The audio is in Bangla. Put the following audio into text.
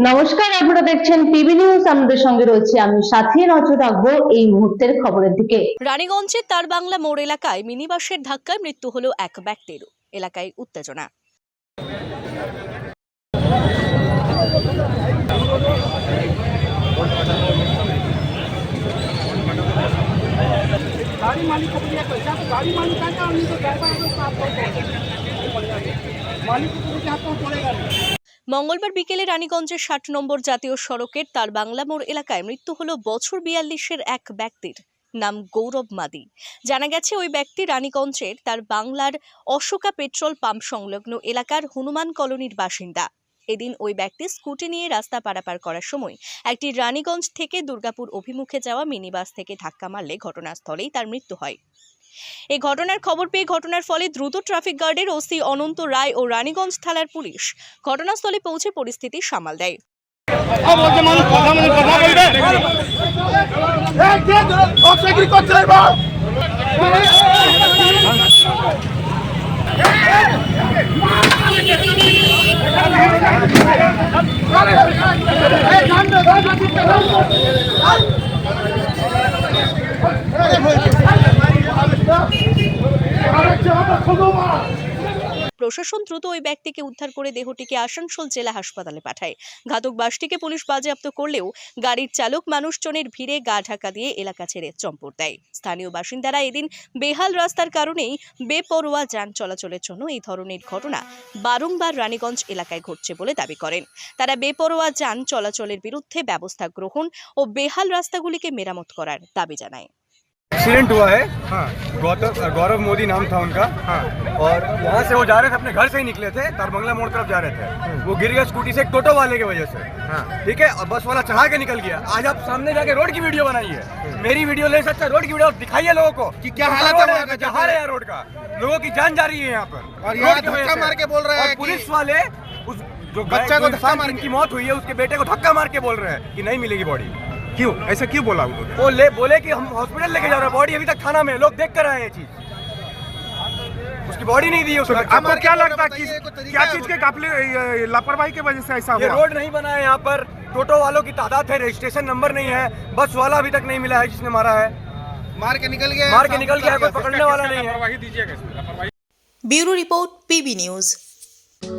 নমস্কার আপনারা দেখছেন টিভি নিউজ আমাদের সঙ্গে রয়েছে আমি সাথী নজর রাখবো এই মুহূর্তের খবরের দিকে রানীগঞ্জের তার বাংলা মোড় এলাকায় মিনিবাসের ধাক্কায় মৃত্যু হলো এক ব্যক্তির এলাকায় উত্তেজনা गाड़ी मालिक को दिया पैसा तो गाड़ी मालिक आता है उनको ड्राइवर को साथ पहुंचाएगा मालिक को तो हाथ पड़ेगा नहीं মঙ্গলবার বিকেলে রানীগঞ্জের ষাট নম্বর জাতীয় সড়কের তার বাংলা মোড় এলাকায় মৃত্যু হল বছর বিয়াল্লিশের এক ব্যক্তির নাম গৌরব মাদি। জানা গেছে ওই ব্যক্তি রানীগঞ্জের তার বাংলার অশোকা পেট্রোল পাম্প সংলগ্ন এলাকার হনুমান কলোনির বাসিন্দা। এদিন ওই ব্যক্তি স্কুটি নিয়ে রাস্তা পারাপার করার সময় একটি রানীগঞ্জ থেকে দুর্গাপুর অভিমুখে যাওয়া মিনিবাস থেকে ধাক্কা মারলে ঘটনাস্থলেই তার মৃত্যু হয়। এই ঘটনার খবর পেয়ে ঘটনার ফলে দ্রুত ট্রাফিক গার্ডের ওসি অনন্ত রায় ও রানীগঞ্জ থানার পুলিশ ঘটনাস্থলে পৌঁছে পরিস্থিতি সামাল দেয় মানুষ কথা মানে কথা বলবে করছে প্রশাসন দ্রুত ওই ব্যক্তিকে উদ্ধার করে দেহটিকে আসানসোল জেলা হাসপাতালে পাঠায়। ঘাতক বাসটিকে পুলিশ বাজেয়াপ্ত করলেও গাড়ির চালক মানুষজনের ভিড়ে গা ঢাকা দিয়ে এলাকা ছেড়ে চম্পট দেয়। স্থানীয় বাসিন্দারা এদিন বেহাল রাস্তার কারণেই বেপরোয়া যান চলাচলের জন্য এই ধরনের ঘটনা বারংবার রানীগঞ্জ এলাকায় ঘটছে বলে দাবি করেন। তারা বেপরোয়া যান চলাচলের বিরুদ্ধে ব্যবস্থা গ্রহণ ও বেহাল রাস্তাগুলিকে মেরামত করার দাবি জানায়। एक्सीडेंट हुआ है। गौतम गौरव मोदी नाम था उनका। और यहाँ से वो जा रहे थे अपने घर से ही निकले थे तारबंगला मोड़ तरफ़ जा रहे थे। वो गिर गया स्कूटी से एक टोटो वाले की वजह से। ठीक है और बस वाला चढ़ा के निकल गया। आज आप सामने जाके रोड की वीडियो बनाई है मेरी वीडियो ले सकते रोड की वीडियो दिखाइए लोगों को। कि क्या हालत है वहाँ है रोड का। लोगों की जान जा रही है यहाँ पर। और यहाँ धक्का मार के बोल रहे हैं पुलिस वाले उस जो बच्चा को धक्का मार के- मौत हुई है उसके बेटे को धक्का मार के बोल रहे हैं कि नहीं मिलेगी बॉडी। क्यों? ऐसा क्यों बोला उन्होंने? वो ले बोले कि हम हॉस्पिटल लेके जा रहे हैं। बॉडी अभी तक थाना में लोग देख कर आए हैं चीज़। उसकी बॉडी नहीं दी है उसका। तो आपको क्या लगता है क्या चीज़ के काफले लापरवाही की वजह से ऐसा हुआ? रोड नहीं बना है यहाँ पर। टोटो वालों की तादाद है रजिस्ट्रेशन नंबर नहीं है। बस वाला अभी तक नहीं मिला है जिसने मारा है। मार के निकल गया मार के निकल गया कोई पकड़ने वाला नहीं है। Bureau report PB news.